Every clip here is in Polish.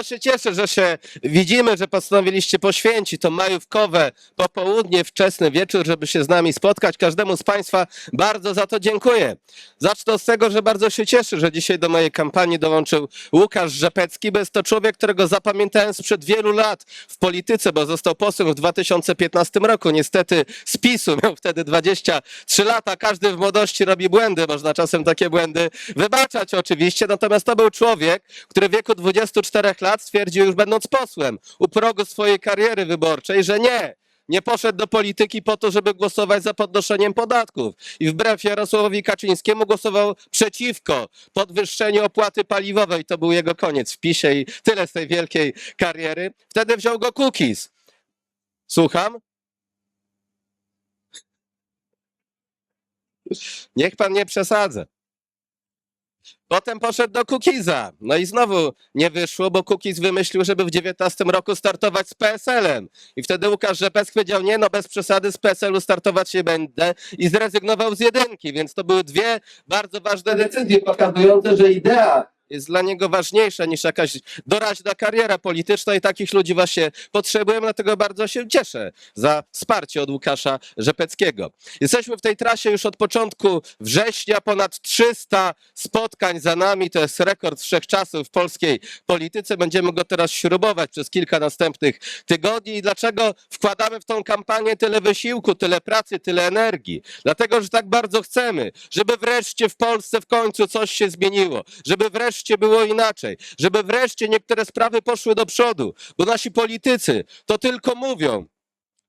Bardzo się cieszę, że się widzimy, że postanowiliście poświęcić to majówkowe popołudnie, wczesny wieczór, żeby się z nami spotkać. Każdemu z Państwa bardzo za to dziękuję. Zacznę od tego, że bardzo się cieszę, że dzisiaj do mojej kampanii dołączył Łukasz Rzepecki, jest to człowiek, którego zapamiętałem sprzed wielu lat w polityce, bo został posłem w 2015 roku. Niestety z PiSu miał wtedy 23 lata. Każdy w młodości robi błędy, można czasem takie błędy wybaczać oczywiście. Natomiast to był człowiek, który w wieku 24 lat stwierdził już będąc posłem u progu swojej kariery wyborczej, że nie, nie poszedł do polityki po to, żeby głosować za podnoszeniem podatków. I wbrew Jarosławowi Kaczyńskiemu głosował przeciwko podwyższeniu opłaty paliwowej. To był jego koniec w PiSie i tyle z tej wielkiej kariery. Wtedy wziął go Kukiz. Słucham? Niech pan nie przesadza. Potem poszedł do Kukiza. No i znowu nie wyszło, bo Kukiz wymyślił, żeby w 19 roku startować z PSL-em. I wtedy Łukasz Rzepecki powiedział, nie no bez przesady z PSL-u startować nie będę i zrezygnował z jedynki. Więc to były dwie bardzo ważne decyzje pokazujące, że idea jest dla niego ważniejsza niż jakaś doraźna kariera polityczna i takich ludzi właśnie potrzebujemy, dlatego bardzo się cieszę za wsparcie od Łukasza Rzepeckiego. Jesteśmy w tej trasie już od początku września, ponad 300 spotkań za nami, to jest rekord wszechczasów w polskiej polityce. Będziemy go teraz śrubować przez kilka następnych tygodni. I dlaczego wkładamy w tą kampanię tyle wysiłku, tyle pracy, tyle energii? Dlatego, że tak bardzo chcemy, żeby wreszcie w Polsce w końcu coś się zmieniło, żeby wreszcie było inaczej, żeby wreszcie niektóre sprawy poszły do przodu, bo nasi politycy to tylko mówią,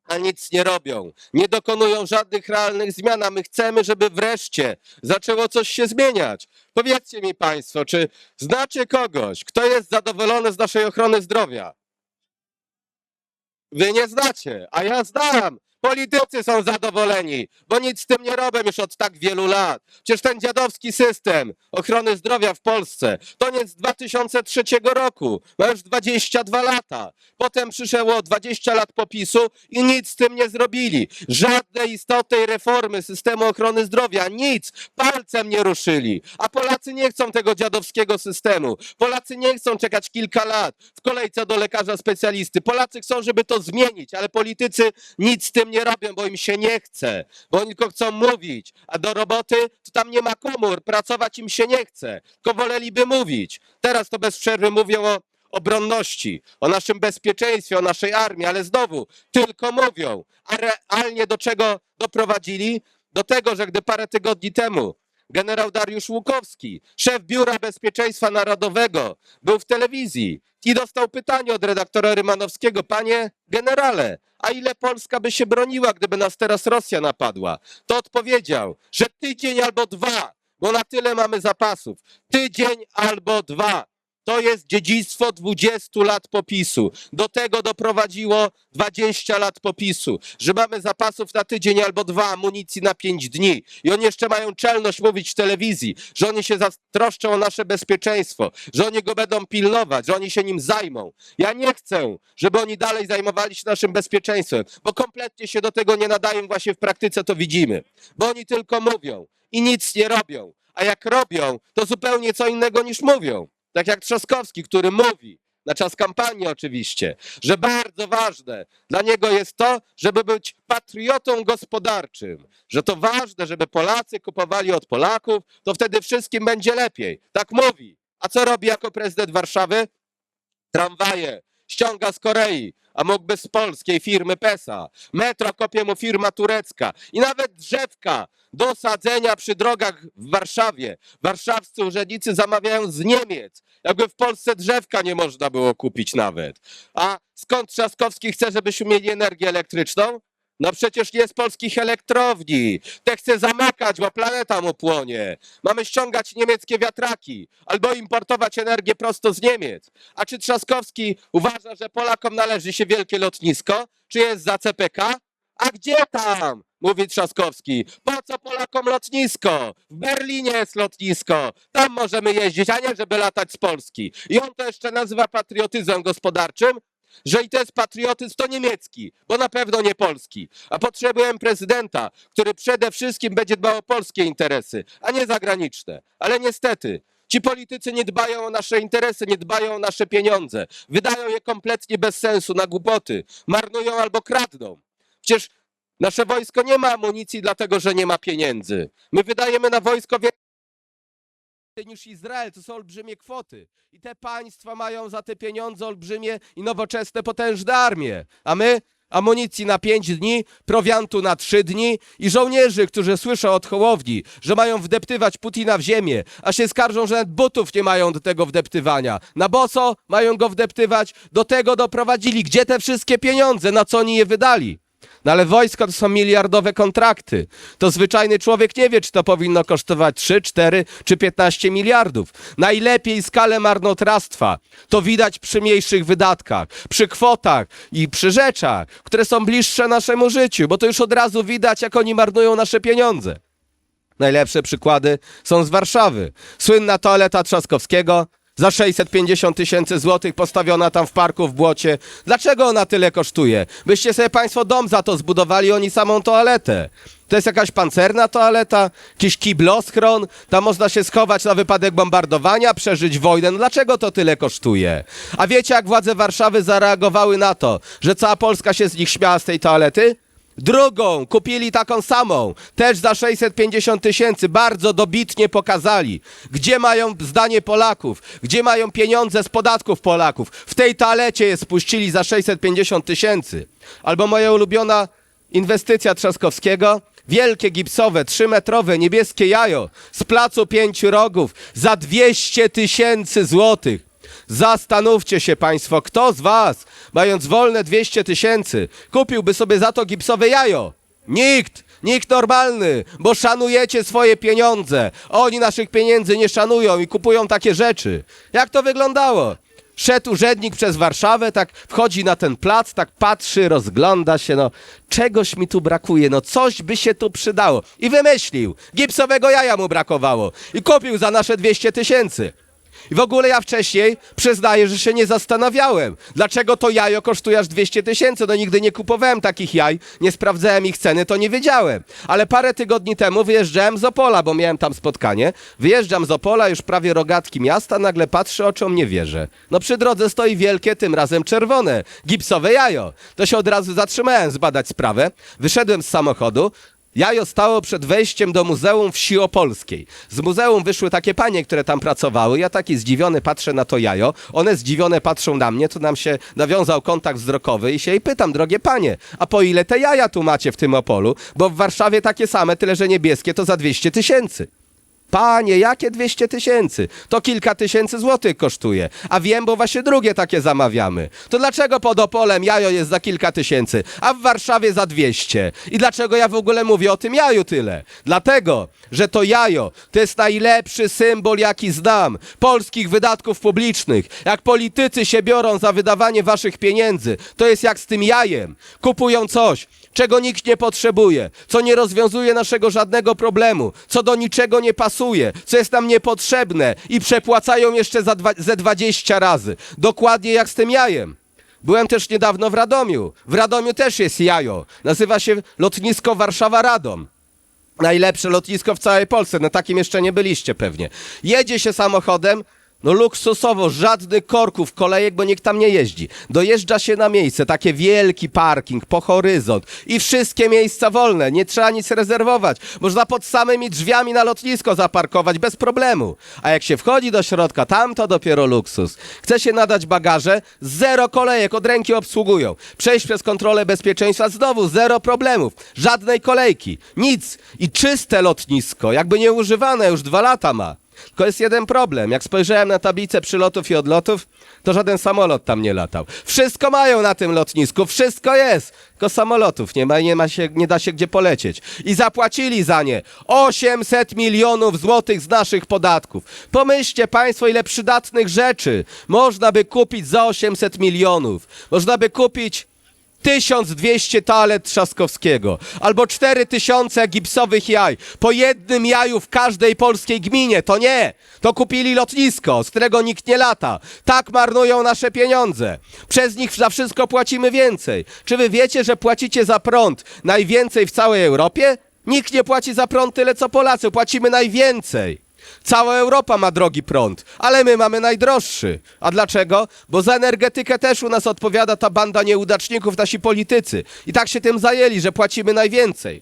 a nic nie robią. Nie dokonują żadnych realnych zmian, a my chcemy, żeby wreszcie zaczęło coś się zmieniać. Powiedzcie mi Państwo, czy znacie kogoś, kto jest zadowolony z naszej ochrony zdrowia? Wy nie znacie, a ja znam. Politycy są zadowoleni, bo nic z tym nie robią już od tak wielu lat. Przecież ten dziadowski system ochrony zdrowia w Polsce to nie z 2003 roku, ma już 22 lata. Potem przyszło 20 lat popisu i nic z tym nie zrobili. Żadnej istotnej reformy systemu ochrony zdrowia, nic, palcem nie ruszyli. A Polacy nie chcą tego dziadowskiego systemu. Polacy nie chcą czekać kilka lat w kolejce do lekarza specjalisty. Polacy chcą, żeby to zmienić, ale politycy nic z tym nie robią, bo im się nie chce, bo oni tylko chcą mówić, a do roboty to tam nie ma komór, pracować im się nie chce, tylko woleliby mówić. Teraz to bez przerwy mówią o obronności, o naszym bezpieczeństwie, o naszej armii, ale znowu tylko mówią, a realnie do czego doprowadzili? Do tego, że gdy parę tygodni temu generał Dariusz Łukowski, szef Biura Bezpieczeństwa Narodowego, był w telewizji i dostał pytanie od redaktora Rymanowskiego, panie generale, a ile Polska by się broniła, gdyby nas teraz Rosja napadła? To odpowiedział, że tydzień albo dwa, bo na tyle mamy zapasów. Tydzień albo dwa. To jest dziedzictwo 20 lat popisu. Do tego doprowadziło 20 lat popisu, że mamy zapasów na tydzień albo dwa, amunicji na 5 dni. I oni jeszcze mają czelność mówić w telewizji, że oni się zatroszczą o nasze bezpieczeństwo, że oni go będą pilnować, że oni się nim zajmą. Ja nie chcę, żeby oni dalej zajmowali się naszym bezpieczeństwem, bo kompletnie się do tego nie nadają, właśnie w praktyce to widzimy. Bo oni tylko mówią i nic nie robią. A jak robią, to zupełnie co innego niż mówią. Tak jak Trzaskowski, który mówi, na czas kampanii oczywiście, że bardzo ważne dla niego jest to, żeby być patriotą gospodarczym, że to ważne, żeby Polacy kupowali od Polaków, to wtedy wszystkim będzie lepiej. Tak mówi. A co robi jako prezydent Warszawy? Tramwaje ściąga z Korei, a mógłby z polskiej firmy PESA. Metro kopie mu firma turecka i nawet drzewka do sadzenia przy drogach w Warszawie. Warszawscy urzędnicy zamawiają z Niemiec. Jakby w Polsce drzewka nie można było kupić nawet. A skąd Trzaskowski chce, żebyśmy mieli energię elektryczną? No przecież nie z polskich elektrowni. Te chce zamykać, bo planeta mu płonie. Mamy ściągać niemieckie wiatraki albo importować energię prosto z Niemiec. A czy Trzaskowski uważa, że Polakom należy się wielkie lotnisko? Czy jest za CPK? A gdzie tam? Mówi Trzaskowski. Po co Polakom lotnisko? W Berlinie jest lotnisko. Tam możemy jeździć, a nie żeby latać z Polski. I on to jeszcze nazywa patriotyzmem gospodarczym? Że i to jest patriotyzm, to niemiecki, bo na pewno nie polski. A potrzebujemy prezydenta, który przede wszystkim będzie dbał o polskie interesy, a nie zagraniczne. Ale niestety, Ci politycy nie dbają o nasze interesy, nie dbają o nasze pieniądze. Wydają je kompletnie bez sensu, na głupoty. Marnują albo kradną. Przecież nasze wojsko nie ma amunicji, dlatego że nie ma pieniędzy. My wydajemy na wojsko niż Izrael, to są olbrzymie kwoty. I te państwa mają za te pieniądze olbrzymie i nowoczesne, potężne armie. A my amunicji na pięć dni, prowiantu na trzy dni i żołnierzy, którzy słyszą od Hołowni, że mają wdeptywać Putina w ziemię, a się skarżą, że nawet butów nie mają do tego wdeptywania. Na boso mają go wdeptywać, do tego doprowadzili. Gdzie te wszystkie pieniądze, na co oni je wydali? No ale wojsko to są miliardowe kontrakty. To zwyczajny człowiek nie wie, czy to powinno kosztować 3, 4 czy 15 miliardów. Najlepiej skalę marnotrawstwa to widać przy mniejszych wydatkach, przy kwotach i przy rzeczach, które są bliższe naszemu życiu, bo to już od razu widać, jak oni marnują nasze pieniądze. Najlepsze przykłady są z Warszawy. Słynna toaleta Trzaskowskiego za 650 tysięcy złotych postawiona tam w parku w błocie. Dlaczego ona tyle kosztuje? Byście sobie państwo dom za to zbudowali, oni samą toaletę. To jest jakaś pancerna toaleta, jakiś kibloschron, tam można się schować na wypadek bombardowania, przeżyć wojnę. No dlaczego to tyle kosztuje? A wiecie, jak władze Warszawy zareagowały na to, że cała Polska się z nich śmiała z tej toalety? Drugą kupili taką samą, też za 650 tysięcy, bardzo dobitnie pokazali, gdzie mają zdanie Polaków, gdzie mają pieniądze z podatków Polaków. W tej toalecie je spuścili za 650 tysięcy. Albo moja ulubiona inwestycja Trzaskowskiego, wielkie gipsowe, trzymetrowe niebieskie jajo z placu pięciu rogów za 200 tysięcy złotych. Zastanówcie się Państwo, kto z Was, mając wolne 200 tysięcy, kupiłby sobie za to gipsowe jajo? Nikt! Nikt normalny, bo szanujecie swoje pieniądze. Oni naszych pieniędzy nie szanują i kupują takie rzeczy. Jak to wyglądało? Szedł urzędnik przez Warszawę, tak wchodzi na ten plac, tak patrzy, rozgląda się, no czegoś mi tu brakuje, no coś by się tu przydało. I wymyślił, gipsowego jaja mu brakowało i kupił za nasze 200 tysięcy. I w ogóle ja wcześniej przyznaję, że się nie zastanawiałem, dlaczego to jajo kosztuje aż 200 tysięcy. No nigdy nie kupowałem takich jaj, nie sprawdzałem ich ceny, to nie wiedziałem. Ale parę tygodni temu wyjeżdżałem z Opola, bo miałem tam spotkanie. Wyjeżdżam z Opola, już prawie rogatki miasta, nagle patrzę, oczom nie wierzę. No przy drodze stoi wielkie, tym razem czerwone, gipsowe jajo. To się od razu zatrzymałem zbadać sprawę. Wyszedłem z samochodu, Jajo stało przed wejściem do Muzeum Wsi Opolskiej. Z muzeum wyszły takie panie, które tam pracowały. Ja taki zdziwiony patrzę na to jajo. One zdziwione patrzą na mnie, to nam się nawiązał kontakt wzrokowy i się jej pytam, drogie panie, a po ile te jaja tu macie w tym Opolu? Bo w Warszawie takie same, tyle że niebieskie, to za 200 tysięcy. Panie, jakie 200 tysięcy? To kilka tysięcy złotych kosztuje. A wiem, bo właśnie drugie takie zamawiamy. To dlaczego pod Opolem jajo jest za kilka tysięcy, a w Warszawie za 200? I dlaczego ja w ogóle mówię o tym jaju tyle? Dlatego, że to jajo to jest najlepszy symbol, jaki znam. Polskich wydatków publicznych. Jak politycy się biorą za wydawanie waszych pieniędzy, to jest jak z tym jajem. Kupują coś, czego nikt nie potrzebuje, co nie rozwiązuje naszego żadnego problemu, co do niczego nie pasuje, co jest nam niepotrzebne i przepłacają jeszcze za dwa, ze 20 razy. Dokładnie jak z tym jajem. Byłem też niedawno w Radomiu. W Radomiu też jest jajo. Nazywa się lotnisko Warszawa-Radom. Najlepsze lotnisko w całej Polsce. Na takim jeszcze nie byliście pewnie. Jedzie się samochodem, no luksusowo, żadnych korków, kolejek, bo nikt tam nie jeździ. Dojeżdża się na miejsce, takie wielki parking po horyzont i wszystkie miejsca wolne, nie trzeba nic rezerwować. Można pod samymi drzwiami na lotnisko zaparkować bez problemu. A jak się wchodzi do środka, tam to dopiero luksus. Chce się nadać bagaże, zero kolejek, od ręki obsługują. Przejść przez kontrolę bezpieczeństwa, znowu zero problemów. Żadnej kolejki, nic. I czyste lotnisko, jakby nieużywane, już dwa lata ma. Tylko jest jeden problem. Jak spojrzałem na tablicę przylotów i odlotów, to żaden samolot tam nie latał. Wszystko mają na tym lotnisku, wszystko jest. Tylko samolotów nie ma i nie, ma się, nie da się gdzie polecieć. I zapłacili za nie 800 milionów złotych z naszych podatków. Pomyślcie Państwo, ile przydatnych rzeczy można by kupić za 800 milionów. Można by kupić 1200 talet Trzaskowskiego albo 4000 gipsowych jaj po jednym jaju w każdej polskiej gminie. To nie, to kupili lotnisko, z którego nikt nie lata. Tak marnują nasze pieniądze. Przez nich za wszystko płacimy więcej. Czy wy wiecie, że płacicie za prąd najwięcej w całej Europie? Nikt nie płaci za prąd tyle co Polacy, płacimy najwięcej. Cała Europa ma drogi prąd, ale my mamy najdroższy. A dlaczego? Bo za energetykę też u nas odpowiada ta banda nieudaczników, nasi politycy. I tak się tym zajęli, że płacimy najwięcej.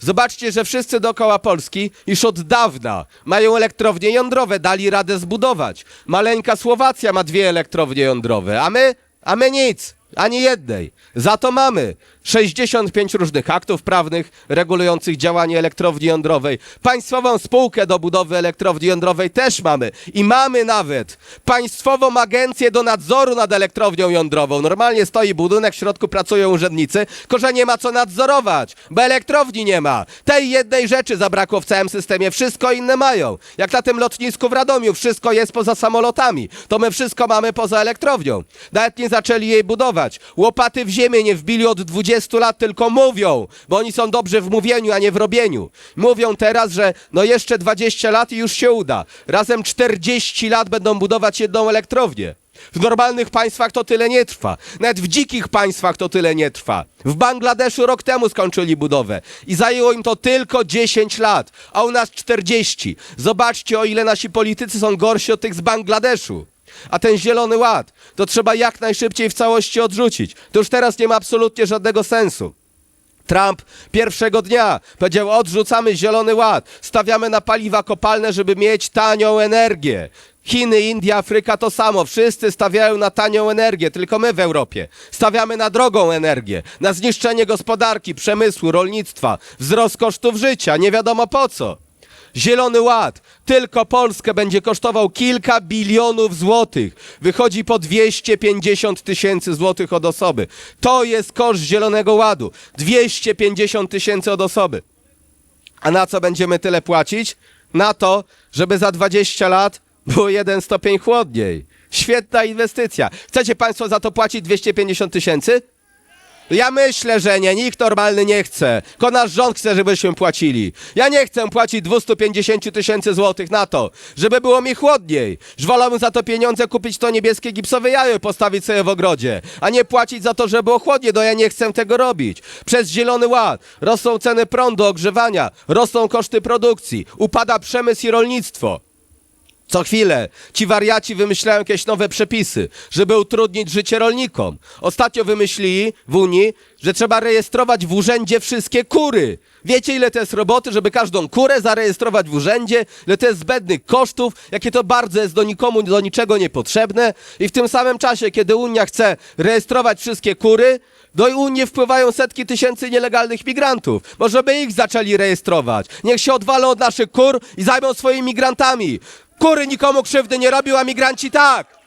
Zobaczcie, że wszyscy dookoła Polski już od dawna mają elektrownie jądrowe, dali radę zbudować. Maleńka Słowacja ma dwie elektrownie jądrowe, a my, a my nic, ani jednej. Za to mamy 65 różnych aktów prawnych regulujących działanie elektrowni jądrowej. Państwową spółkę do budowy elektrowni jądrowej też mamy. I mamy nawet Państwową Agencję do Nadzoru nad Elektrownią Jądrową. Normalnie stoi budynek, w środku pracują urzędnicy, tylko że nie ma co nadzorować, bo elektrowni nie ma. Tej jednej rzeczy zabrakło w całym systemie. Wszystko inne mają. Jak na tym lotnisku w Radomiu, wszystko jest poza samolotami. To my wszystko mamy poza elektrownią. Nawet nie zaczęli jej budować. Łopaty w ziemię nie wbili od 20 lat, tylko mówią, bo oni są dobrzy w mówieniu, a nie w robieniu. Mówią teraz, że no jeszcze 20 lat i już się uda. Razem 40 lat będą budować jedną elektrownię. W normalnych państwach to tyle nie trwa. Nawet w dzikich państwach to tyle nie trwa. W Bangladeszu rok temu skończyli budowę i zajęło im to tylko 10 lat, a u nas 40. Zobaczcie, o ile nasi politycy są gorsi od tych z Bangladeszu. A ten zielony ład to trzeba jak najszybciej w całości odrzucić. To już teraz nie ma absolutnie żadnego sensu. Trump pierwszego dnia powiedział: odrzucamy zielony ład, stawiamy na paliwa kopalne, żeby mieć tanią energię. Chiny, India, Afryka to samo. Wszyscy stawiają na tanią energię, tylko my w Europie. Stawiamy na drogą energię, na zniszczenie gospodarki, przemysłu, rolnictwa, wzrost kosztów życia, nie wiadomo po co. Zielony Ład tylko Polskę będzie kosztował kilka bilionów złotych. Wychodzi po 250 tysięcy złotych od osoby. To jest koszt Zielonego Ładu. 250 tysięcy od osoby. A na co będziemy tyle płacić? Na to, żeby za 20 lat było jeden stopień chłodniej. Świetna inwestycja. Chcecie Państwo za to płacić 250 tysięcy? Ja myślę, że nie. Nikt normalny nie chce. Tylko nasz rząd chce, żebyśmy płacili. Ja nie chcę płacić 250 tysięcy złotych na to, żeby było mi chłodniej. Że wolałbym za to pieniądze kupić to niebieskie gipsowe jajo i postawić sobie w ogrodzie, a nie płacić za to, żeby było chłodniej. No ja nie chcę tego robić. Przez Zielony Ład rosną ceny prądu, ogrzewania, rosną koszty produkcji, upada przemysł i rolnictwo. Co chwilę ci wariaci wymyślają jakieś nowe przepisy, żeby utrudnić życie rolnikom. Ostatnio wymyślili w Unii, że trzeba rejestrować w urzędzie wszystkie kury. Wiecie, ile to jest roboty, żeby każdą kurę zarejestrować w urzędzie? Ile to jest zbędnych kosztów? Jakie to bardzo jest do nikomu, do niczego niepotrzebne? I w tym samym czasie, kiedy Unia chce rejestrować wszystkie kury, do Unii wpływają setki tysięcy nielegalnych migrantów. Może by ich zaczęli rejestrować. Niech się odwalą od naszych kur i zajmą swoimi migrantami. Kury nikomu krzywdy nie robią, a migranci tak.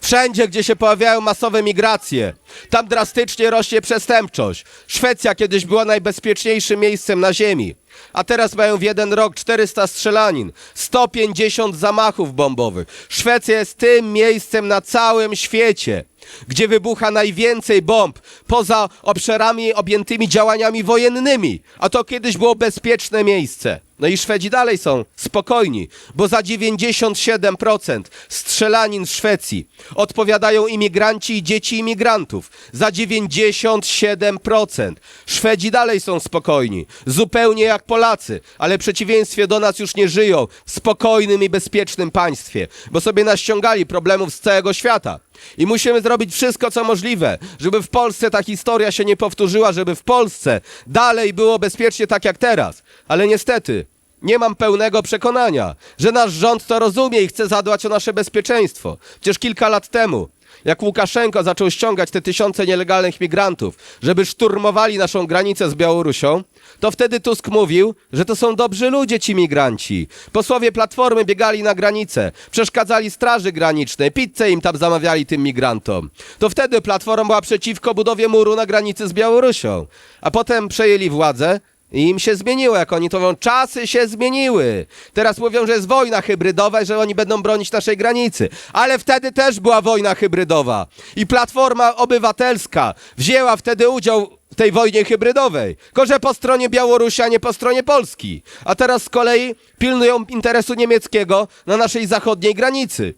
Wszędzie, gdzie się pojawiają masowe migracje, tam drastycznie rośnie przestępczość. Szwecja kiedyś była najbezpieczniejszym miejscem na ziemi, a teraz mają w jeden rok 400 strzelanin, 150 zamachów bombowych. Szwecja jest tym miejscem na całym świecie, gdzie wybucha najwięcej bomb poza obszarami objętymi działaniami wojennymi, a to kiedyś było bezpieczne miejsce. No i Szwedzi dalej są spokojni, bo za 97% strzelanin w Szwecji odpowiadają imigranci i dzieci imigrantów. Za 97%. Szwedzi dalej są spokojni, zupełnie jak Polacy, ale w przeciwieństwie do nas już nie żyją w spokojnym i bezpiecznym państwie, bo sobie naściągali problemów z całego świata. I musimy zrobić wszystko, co możliwe, żeby w Polsce ta historia się nie powtórzyła, żeby w Polsce dalej było bezpiecznie tak jak teraz. Ale niestety, nie mam pełnego przekonania, że nasz rząd to rozumie i chce zadbać o nasze bezpieczeństwo. Przecież kilka lat temu, jak Łukaszenko zaczął ściągać te tysiące nielegalnych migrantów, żeby szturmowali naszą granicę z Białorusią, to wtedy Tusk mówił, że to są dobrzy ludzie ci migranci. Posłowie Platformy biegali na granicę, przeszkadzali straży granicznej, pizzę im tam zamawiali tym migrantom. To wtedy Platforma była przeciwko budowie muru na granicy z Białorusią. A potem przejęli władzę i im się zmieniło, jak oni to mówią, czasy się zmieniły. Teraz mówią, że jest wojna hybrydowa i że oni będą bronić naszej granicy. Ale wtedy też była wojna hybrydowa. I Platforma Obywatelska wzięła wtedy udział w tej wojnie hybrydowej. Tylko, że po stronie Białorusi, a nie po stronie Polski. A teraz z kolei pilnują interesu niemieckiego na naszej zachodniej granicy.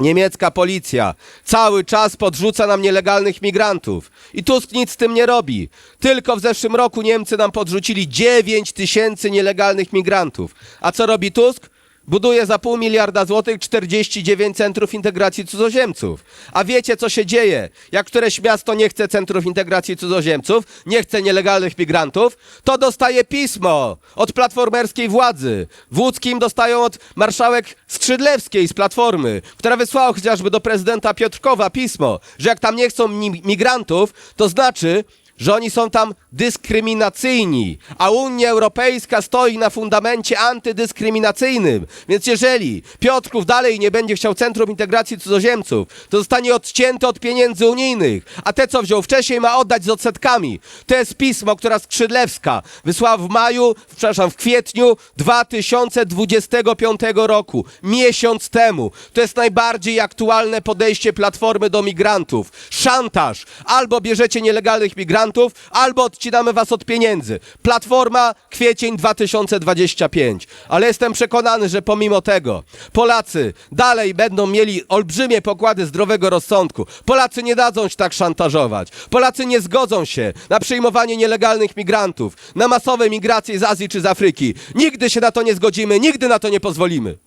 Niemiecka policja cały czas podrzuca nam nielegalnych migrantów. I Tusk nic z tym nie robi. Tylko w zeszłym roku Niemcy nam podrzucili 9 tysięcy nielegalnych migrantów. A co robi Tusk? Buduje za pół miliarda złotych 49 centrów integracji cudzoziemców. A wiecie, co się dzieje? Jak któreś miasto nie chce centrów integracji cudzoziemców, nie chce nielegalnych migrantów, to dostaje pismo od platformerskiej władzy. W Łódzkim dostają od marszałek Skrzydlewskiej z Platformy, która wysłała chociażby do prezydenta Piotrkowa pismo, że jak tam nie chcą mi- migrantów, to znaczy, że oni są tam dyskryminacyjni, a Unia Europejska stoi na fundamencie antydyskryminacyjnym. Więc jeżeli Piotrków dalej nie będzie chciał Centrum Integracji Cudzoziemców, to zostanie odcięty od pieniędzy unijnych, a te, co wziął wcześniej, ma oddać z odsetkami. To jest pismo, która Skrzydlewska wysłała w maju, przepraszam, w kwietniu 2025 roku, miesiąc temu. To jest najbardziej aktualne podejście Platformy do migrantów. Szantaż. Albo bierzecie nielegalnych migrantów, albo odcinamy was od pieniędzy. Platforma kwiecień 2025. Ale jestem przekonany, że pomimo tego Polacy dalej będą mieli olbrzymie pokłady zdrowego rozsądku. Polacy nie dadzą się tak szantażować. Polacy nie zgodzą się na przyjmowanie nielegalnych migrantów, na masowe migracje z Azji czy z Afryki. Nigdy się na to nie zgodzimy, nigdy na to nie pozwolimy.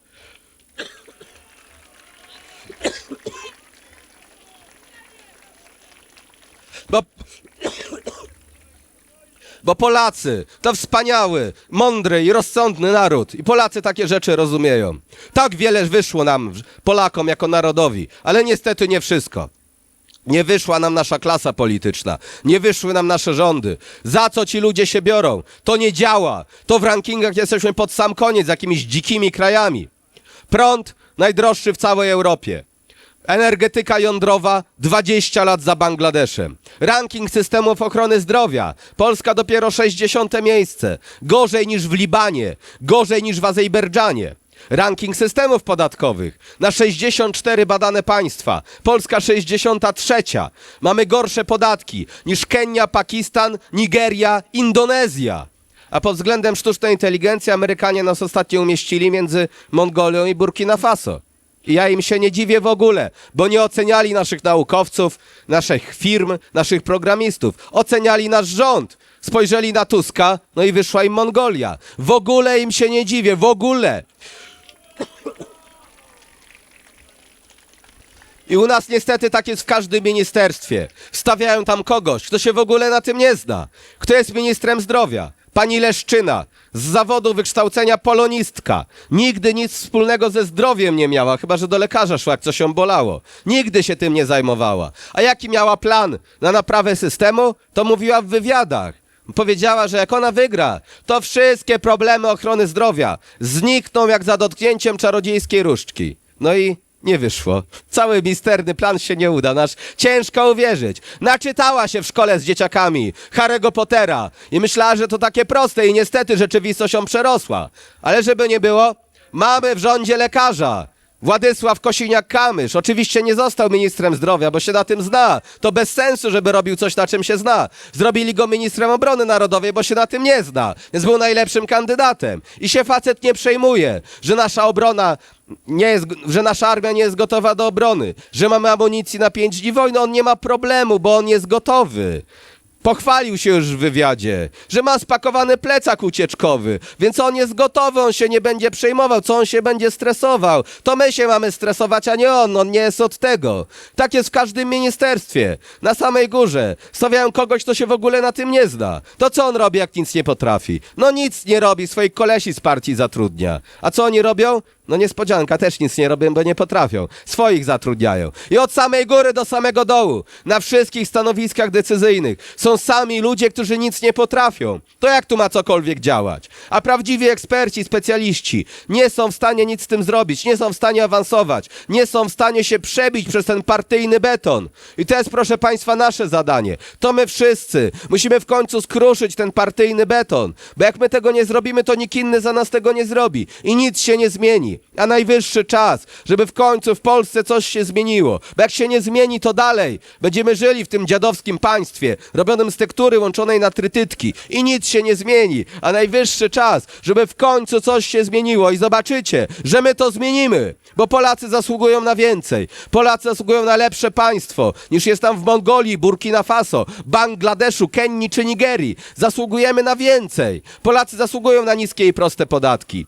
Bo bo Polacy to wspaniały, mądry i rozsądny naród. I Polacy takie rzeczy rozumieją. Tak wiele wyszło nam, Polakom, jako narodowi, ale niestety nie wszystko. Nie wyszła nam nasza klasa polityczna, nie wyszły nam nasze rządy. Za co ci ludzie się biorą? To nie działa. To w rankingach jesteśmy pod sam koniec z jakimiś dzikimi krajami. Prąd najdroższy w całej Europie. Energetyka jądrowa 20 lat za Bangladeszem. Ranking systemów ochrony zdrowia. Polska dopiero 60 miejsce. Gorzej niż w Libanie, gorzej niż w Azerbejdżanie. Ranking systemów podatkowych. Na 64 badane państwa. Polska 63. Mamy gorsze podatki niż Kenia, Pakistan, Nigeria, Indonezja. A pod względem sztucznej inteligencji Amerykanie nas ostatnio umieścili między Mongolią i Burkina Faso. Ja im się nie dziwię w ogóle, bo nie oceniali naszych naukowców, naszych firm, naszych programistów. Oceniali nasz rząd. Spojrzeli na Tuska, no i wyszła im Mongolia. W ogóle im się nie dziwię, w ogóle. I u nas niestety tak jest w każdym ministerstwie. Stawiają tam kogoś, kto się w ogóle na tym nie zna. Kto jest ministrem zdrowia? Pani Leszczyna, z zawodu wykształcenia polonistka. Nigdy nic wspólnego ze zdrowiem nie miała, chyba że do lekarza szła, jak coś ją bolało. Nigdy się tym nie zajmowała. A jaki miała plan na naprawę systemu, to mówiła w wywiadach. Powiedziała, że jak ona wygra, to wszystkie problemy ochrony zdrowia znikną jak za dotknięciem czarodziejskiej różdżki. No i nie wyszło. Cały misterny plan się nie uda. Nasz ciężko uwierzyć. Naczytała się w szkole z dzieciakami Harry'ego Pottera i myślała, że to takie proste i niestety rzeczywistość ją przerosła. Ale żeby nie było, mamy w rządzie lekarza. Władysław Kosiniak-Kamysz oczywiście nie został ministrem zdrowia, bo się na tym zna. To bez sensu, żeby robił coś, na czym się zna. Zrobili go ministrem obrony narodowej, bo się na tym nie zna. Więc był najlepszym kandydatem. I się facet nie przejmuje, że nasza obrona nie jest, że nasza armia nie jest gotowa do obrony, że mamy amunicji na pięć dni wojny. On nie ma problemu, bo on jest gotowy. Pochwalił się już w wywiadzie, że ma spakowany plecak ucieczkowy, więc on jest gotowy, on się nie będzie przejmował, co on się będzie stresował. To my się mamy stresować, a nie on, on nie jest od tego. Tak jest w każdym ministerstwie. Na samej górze stawiają kogoś, kto się w ogóle na tym nie zna. To co on robi, jak nic nie potrafi? No nic nie robi, swoich kolesi z partii zatrudnia. A co oni robią? No niespodzianka, też nic nie robią, bo nie potrafią. Swoich zatrudniają. I od samej góry do samego dołu, na wszystkich stanowiskach decyzyjnych, są sami ludzie, którzy nic nie potrafią. To jak tu ma cokolwiek działać? A prawdziwi eksperci, specjaliści nie są w stanie nic z tym zrobić, nie są w stanie awansować, nie są w stanie się przebić przez ten partyjny beton. I to jest, proszę Państwa, nasze zadanie. To my wszyscy musimy w końcu skruszyć ten partyjny beton, bo jak my tego nie zrobimy, to nikt inny za nas tego nie zrobi i nic się nie zmieni. A najwyższy czas, żeby w końcu w Polsce coś się zmieniło. Bo jak się nie zmieni, to dalej będziemy żyli w tym dziadowskim państwie, robionym z tektury łączonej na trytytki i nic się nie zmieni, a najwyższy czas, żeby w końcu coś się zmieniło i zobaczycie, że my to zmienimy, bo Polacy zasługują na więcej. Polacy zasługują na lepsze państwo niż jest tam w Mongolii, Burkina Faso, Bangladeszu, Kenii czy Nigerii. Zasługujemy na więcej. Polacy zasługują na niskie i proste podatki.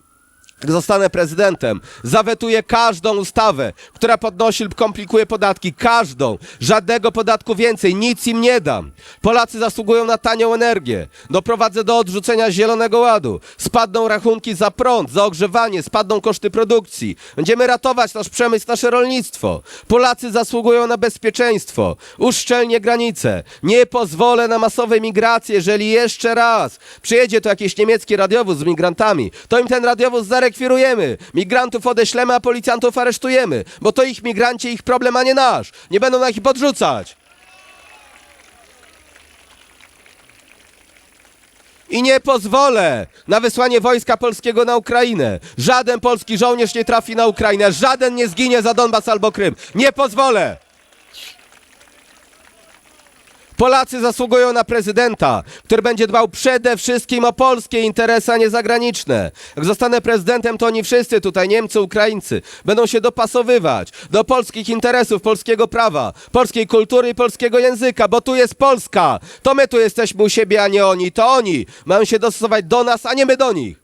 Zostanę prezydentem, zawetuję każdą ustawę, która podnosi lub komplikuje podatki. Każdą. Żadnego podatku więcej. Nic im nie dam. Polacy zasługują na tanią energię. Doprowadzę do odrzucenia Zielonego Ładu. Spadną rachunki za prąd, za ogrzewanie, spadną koszty produkcji. Będziemy ratować nasz przemysł, nasze rolnictwo. Polacy zasługują na bezpieczeństwo. Uszczelnię granice. Nie pozwolę na masowe migracje, jeżeli jeszcze raz przyjedzie tu jakiś niemiecki radiowóz z migrantami, to im ten radiowóz zarekwirujemy. Migrantów odeślemy, a policjantów aresztujemy, bo to ich migranci, ich problem, a nie nasz. Nie będą na ich podrzucać. I nie pozwolę na wysłanie wojska polskiego na Ukrainę. Żaden polski żołnierz nie trafi na Ukrainę. Żaden nie zginie za Donbas albo Krym. Nie pozwolę. Polacy zasługują na prezydenta, który będzie dbał przede wszystkim o polskie interesy, a nie zagraniczne. Jak zostanę prezydentem, to oni wszyscy tutaj, Niemcy, Ukraińcy, będą się dopasowywać do polskich interesów, polskiego prawa, polskiej kultury i polskiego języka, bo tu jest Polska. To my tu jesteśmy u siebie, a nie oni. To oni mają się dostosować do nas, a nie my do nich.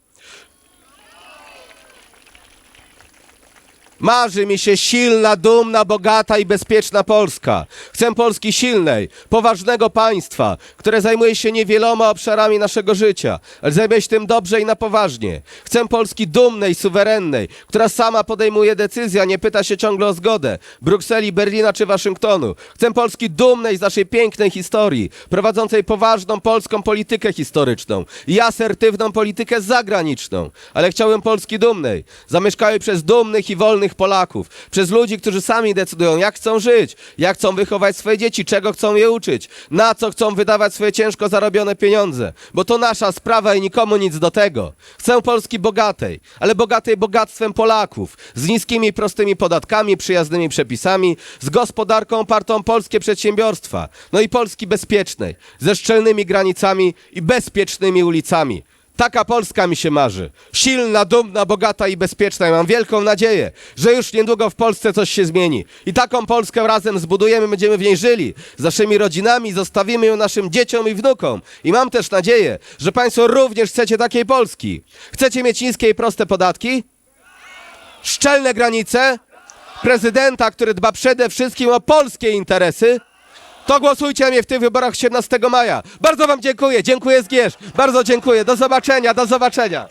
Marzy mi się silna, dumna, bogata i bezpieczna Polska. Chcę Polski silnej, poważnego państwa, które zajmuje się niewieloma obszarami naszego życia, ale zajmuje się tym dobrze i na poważnie. Chcę Polski dumnej, suwerennej, która sama podejmuje decyzje, a nie pyta się ciągle o zgodę Brukseli, Berlina czy Waszyngtonu. Chcę Polski dumnej z naszej pięknej historii, prowadzącej poważną polską politykę historyczną i asertywną politykę zagraniczną. Ale chciałem Polski dumnej, zamieszkałej przez dumnych i wolnych Polaków, przez ludzi, którzy sami decydują, jak chcą żyć, jak chcą wychować swoje dzieci, czego chcą je uczyć, na co chcą wydawać swoje ciężko zarobione pieniądze, bo to nasza sprawa i nikomu nic do tego. Chcę Polski bogatej, ale bogatej bogactwem Polaków, z niskimi i prostymi podatkami, przyjaznymi przepisami, z gospodarką opartą polskie przedsiębiorstwa, no i Polski bezpiecznej, ze szczelnymi granicami i bezpiecznymi ulicami. Taka Polska mi się marzy. Silna, dumna, bogata i bezpieczna. I mam wielką nadzieję, że już niedługo w Polsce coś się zmieni. I taką Polskę razem zbudujemy, będziemy w niej żyli. Z naszymi rodzinami zostawimy ją naszym dzieciom i wnukom. I mam też nadzieję, że Państwo również chcecie takiej Polski. Chcecie mieć niskie i proste podatki? Szczelne granice? Prezydenta, który dba przede wszystkim o polskie interesy? To głosujcie mnie w tych wyborach 17 maja. Bardzo Wam dziękuję. Dziękuję Zgierz. Bardzo dziękuję. Do zobaczenia. Do zobaczenia.